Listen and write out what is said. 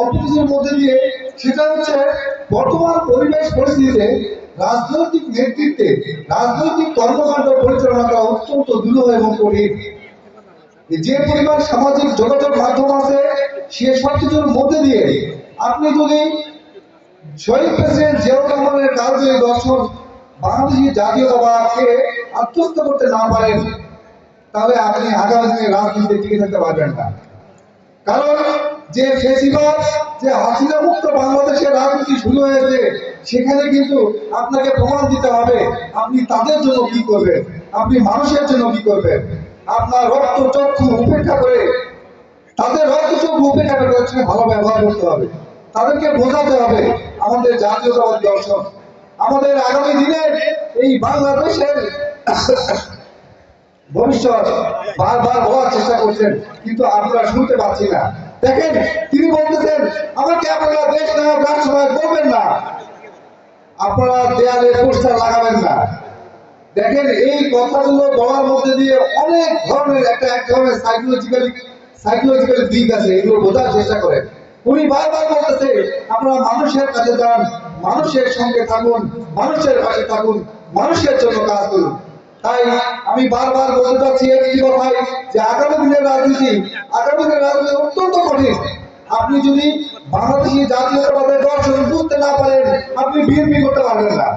অল্প মধ্যে দিয়ে সেটা হচ্ছে বর্তমান পরিবেশ পরিস্থিতিতে রাজনৈতিক নেতৃত্বে রাজনৈতিক কর্মকাণ্ড পরিচালনা করা অত্যন্ত দুরূহ এবং কঠিন। যে পরিমাণ সামাজিক যোগাযোগ মাধ্যম আছে, সে সব কিছুর মধ্যে দিয়ে আপনি যদি শহীদ প্রেসিডেন্ট জিয়াউর রহমানের কালজয়ী দর্শন বাংলাদেশি জাতীয়তাবাদকে আত্মস্থ করতে না পারেন, তাহলে আপনি আগামী দিনে রাজনীতিতে টিকে থাকতে পারবেন না। কারণ যে ফেসিবাদ যে হাসিনা মুক্ত বাংলাদেশের রাজনীতি শুরু হয়েছে, সেখানে কিন্তু আপনাকে প্রমাণ দিতে হবে, আপনি তাদের জন্য কি করবেন, আপনি মানুষের জন্য কি করবেন। আপনার রক্ত চক্ষু উপেক্ষা করে, তাদের রক্ত চক্ষু উপেক্ষা করে হচ্ছে ভালো ব্যবহার করতে হবে। তাদেরকে বোঝাতে হবে আমাদের জাতীয়তাবাদ দর্শন আমাদের আগামী দিনের এই বাংলাদেশের ভবিষ্যৎ বারবার বলার চেষ্টা করছেন, কিন্তু আমরা শুনতে পাচ্ছি না। দেখেন, তিনি বলতেছেন আমাকে আপনারা দেশ নায়ক রাষ্ট্র নায়ক বলবেন না। আপনারা দেয়ালে পোস্টার লাগাবেন না। দেখেন, এই কথাগুলো বলার মধ্যে দিয়ে অনেক ধরনের একটা, এক ধরনের সাইকোলজিক্যাল সাইকোলজিক্যাল দিক আছে, এগুলো বোঝার চেষ্টা করেন। উনি বারবার বলতেছে, আপনারা মানুষের কাছে যান, মানুষের সঙ্গে থাকুন, মানুষের পাশে থাকুন, মানুষের জন্য কাজ করুন। তাই আমি বারবার বলতে চাচ্ছি একটি কথাই যে আগামী দিনের রাজনীতি, আগামী দিনের রাজনীতি অত্যন্ত কঠিন। আপনি যদি বাংলাদেশি জাতীয়তাবাদের দর্শন বুঝতে না পারেন, আপনি বিএনপি করতে পারবেন না।